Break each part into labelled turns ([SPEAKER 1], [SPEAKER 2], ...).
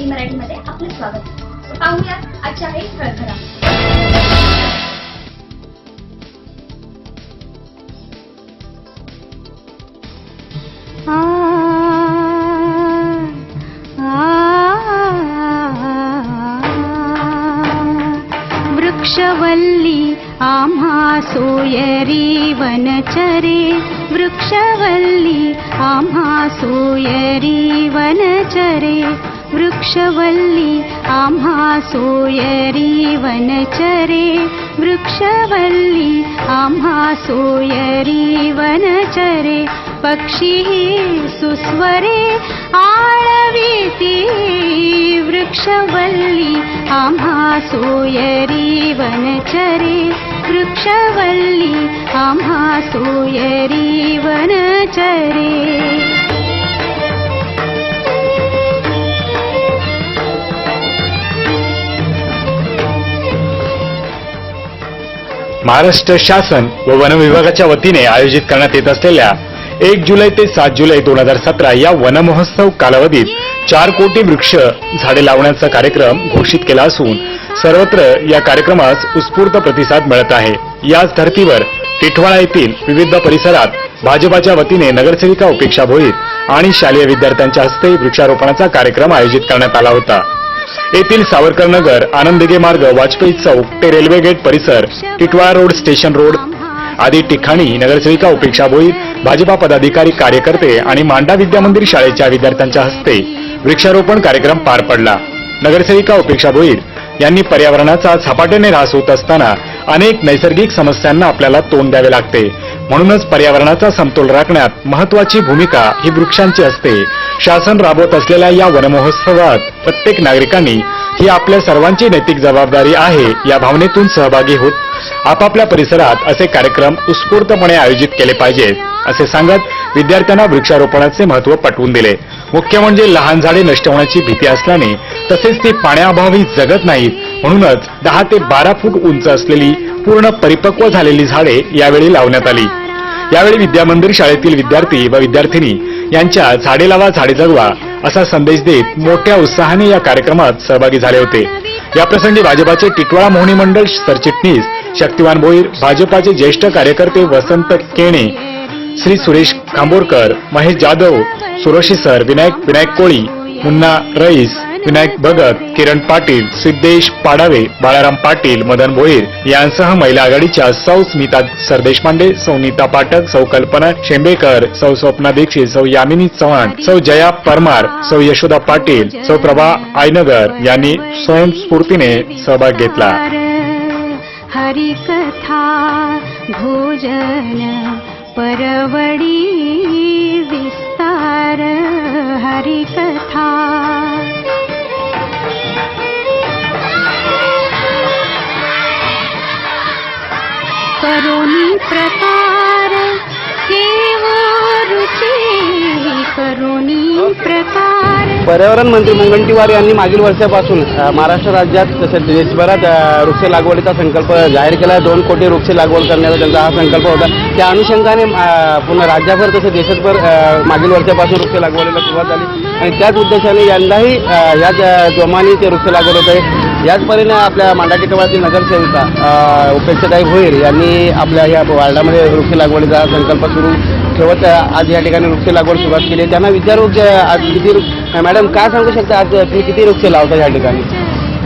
[SPEAKER 1] TV मराठीमध्ये आपलं स्वागत पाहूया आजच्या काही ठळक
[SPEAKER 2] वृक्षवल्ली आम्हा सोयरी वनचरे वृक्षवल्ली आम्हा सोयरी वनचरे वृक्षवल्ली आम्हा सोयरी वनचरे वृक्षवल्ली आम्हा सोयरी वनचरे पक्षी सुस्वरे आळवीती। वृक्षवल्ली आम्हा सोयरी वनचरे वृक्षवल्ली आम्हा सोयरी वनचरे
[SPEAKER 3] महाराष्ट्र शासन व वन विभागाच्या वतीने आयोजित करण्यात येत असलेल्या एक जुलै ते सात जुलै दोन हजार सतरा या वनमहोत्सव कालावधीत चार कोटी वृक्ष झाडे लावण्याचा कार्यक्रम घोषित केला असून सर्वत्र या कार्यक्रमास उत्स्फूर्त प्रतिसाद मिळत आहे. याच धर्तीवर टिठवाळा येथील विविध परिसरात भाजपाच्या वतीने नगरसेविका उपेक्षा भोईर आणि शालेय विद्यार्थ्यांच्या हस्ते वृक्षारोपणाचा कार्यक्रम आयोजित करण्यात आला होता. येथील सावरकर नगर आनंदगे मार्ग वाजपेयी चौक ते रेल्वे गेट परिसर टिटवाळा रोड स्टेशन रोड आदी ठिकाणी नगरसेविका उपेक्षा भोईर भाजपा पदाधिकारी कार्यकर्ते आणि मांडा विद्या मंदिर शाळेच्या विद्यार्थ्यांच्या हस्ते वृक्षारोपण कार्यक्रम पार पडला. नगरसेविका उपेक्षा भोईर यांनी पर्यावरणाचा झपाट्याने ऱ्हास होत असताना अनेक नैसर्गिक समस्यांना आपल्याला तोंड द्यावे लागते. म्हणूनच पर्यावरणाचा समतोल राखण्यात महत्वाची भूमिका ही वृक्षांची असते. शासन राबवत असलेल्या या वनमहोत्सवात प्रत्येक नागरिकांनी ही आपल्या सर्वांची नैतिक जबाबदारी आहे या भावनेतून सहभागी होत आपापल्या परिसरात असे कार्यक्रम उत्स्फूर्तपणे आयोजित केले पाहिजेत असे सांगत विद्यार्थ्यांना वृक्षारोपणाचे महत्त्व पटवून दिले. मुख्य म्हणजे लहान झाडे नष्ट होण्याची भीती असल्याने तसेच ते पाण्याअभावी जगत नाहीत. म्हणूनच दहा ते बारा फूट उंच असलेली पूर्ण परिपक्व झालेली झाडे यावेळी लावण्यात आली. यावेळी विद्यामंदिर शाळेतील विद्यार्थी व विद्यार्थिनी यांच्या झाडे लावा झाडे जगवा असा संदेश देत मोठ्या उत्साहाने या कार्यक्रमात सहभागी झाले होते. याप्रसंगी भाजपाचे टिटवाळा मोहनी मंडळ सरचिटणीस शक्तिवान भोईर भाजपाचे ज्येष्ठ कार्यकर्ते वसंत केणे श्री सुरेश खांबोरकर महेश जाधव सुरोशी सर विनायक विनायक कोळी मुन्ना रईस विनायक भगत किरण पाटील सिद्धेश पाडावे बाळाराम पाटील मदन भोईर यांसह महिला आघाडीच्या सौ स्मिता सरदेशपांडे सौ नीता पाठक सौ कल्पना शेंबेकर सौ स्वप्ना दीक्षित सौ यामिनी चव्हाण सौ जया परमार सौ यशोदा पाटील सौ प्रभा आयनगर यांनी स्वयंस्फूर्तीने सहभाग घेतला.
[SPEAKER 2] हरिकथा भोजन परवडी विस्तार हरिकथा
[SPEAKER 4] पर्यावरण मंत्री मुनगंटीवार यांनी मागील वर्षापासून महाराष्ट्र राज्यात तसेच देशभरात वृक्ष लागवडीचा संकल्प जाहीर केला. आहे दोन कोटी वृक्ष लागवड करण्याचा त्यांचा हा संकल्प होता. त्या अनुषंगाने पुन्हा राज्यभर तसेच देशभर मागील वर्षापासून वृक्ष लागवडीला सुरुवात झाली. आणि त्याच उद्देशाने यंदाही याच जोमाने ते वृक्ष लागवड होत आहे. याच परीने आपल्या मांडाटिटवातील नगरसेविका उपेक्षताई उपेक्षाताई भोईर यांनी आपल्या या वार्डामध्ये वृक्ष लागवडीचा संकल्प सुरू ठेवत आज या ठिकाणी वृक्ष लागवड सुरुवात केली. त्यांना विचारू की आज किती मॅडम काय सांगू शकता? आज तुम्ही किती वृक्ष लावता या ठिकाणी?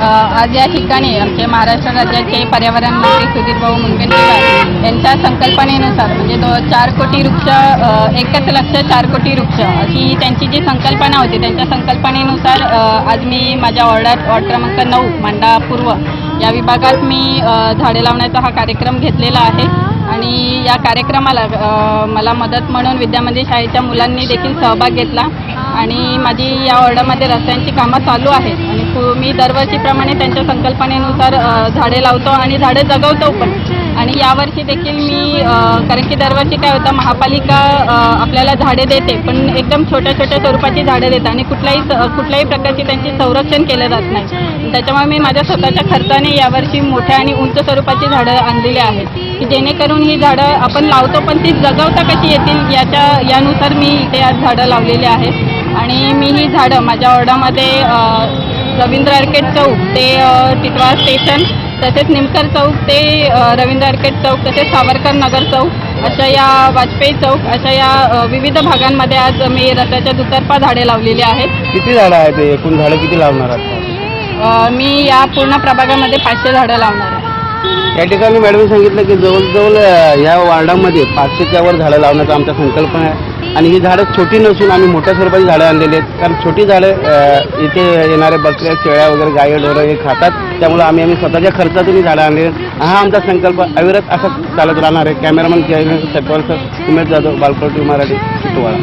[SPEAKER 5] आज या ठिकाणी आमचे महाराष्ट्र राज्याचे पर्यावरण मंत्री सुधीर भाऊ मुनगंटीवार यांच्या संकल्पनेनुसार म्हणजे दो चार कोटी वृक्ष एकच लक्ष चार कोटी वृक्ष अशी त्यांची जी संकल्पना होती त्यांच्या संकल्पनेनुसार आज मी माझ्या ऑर्डर वॉर्ड क्रमांक नऊ मांडा पूर्व या विभागात मी झाडे लावण्याचा हा कार्यक्रम घेतलेला आहे. आणि या कार्यक्रमाला मला मदत म्हणून विद्यामंदिर शाळेच्या मुलांनी देखील सहभाग घेतला. आणि माझी या वॉर्डामध्ये रस्त्यांची कामं चालू आहेत. आणि मी दरवर्षीप्रमाणे त्यांच्या संकल्पनेनुसार झाडे लावतो आणि झाडं जगवतो पण. आणि यावर्षी देखील मी कारण की दरवर्षी काय होतं महापालिका आपल्याला झाडे देते पण एकदम छोट्या छोट्या स्वरूपाची झाडे देते आणि कुठल्याही कुठल्याही प्रकारची त्यांची संरक्षण केलं जात नाही. त्याच्यामुळे मी माझ्या स्वतःच्या खर्चाने यावर्षी मोठ्या आणि उंच स्वरूपाची झाडं आणलेली आहेत. की जेणेकरून ही झाडं आपण लावतो पण ती जगवता कशी येतील याच्या यानुसार मी इथे आज झाडं लावलेली आहेत आणि मी ही झाडं माझ्या वॉर्डामध्ये रवींद्र आर्केड चौक ते अ, टिटवाळा स्टेशन तसेच निमकर चौक ते रवींद्र आर्केड चौक तसेच सावरकर नगर चौक अशा या वाजपेयी चौक अशा या विविध भागांमध्ये आज मी रस्त्याच्या दुतर्फा झाडे लावलेली आहेत.
[SPEAKER 4] किती झाडं आहेत? एकूण झाडं किती लावणार आहात?
[SPEAKER 5] मी या पूर्ण प्रभागामध्ये पाचशे झाडं लावणार
[SPEAKER 4] या ठिकाणी मॅडम सांगितलं की जवळजवळ ह्या या वार्डामध्ये पाचशेच्या वर झाडं लावण्याचा आमचा संकल्पना आहे. आणि ही झाडं छोटी नसून आम्ही मोठ्या स्वरूपाची झाडं आणलेली आहेत. कारण छोटी झाडं इथे येणारे बकऱ्या शेळ्या वगैरे गाय ढोरं हे खातात. त्यामुळे आम्ही आम्ही स्वतःच्या खर्चातून ही झाडं आणलेली आहेत. हा आमचा संकल्प अविरत असा चालत राहणार आहे. Cameraman Satwal sir Umesh Jadhav Balkoti Marathi Chitwala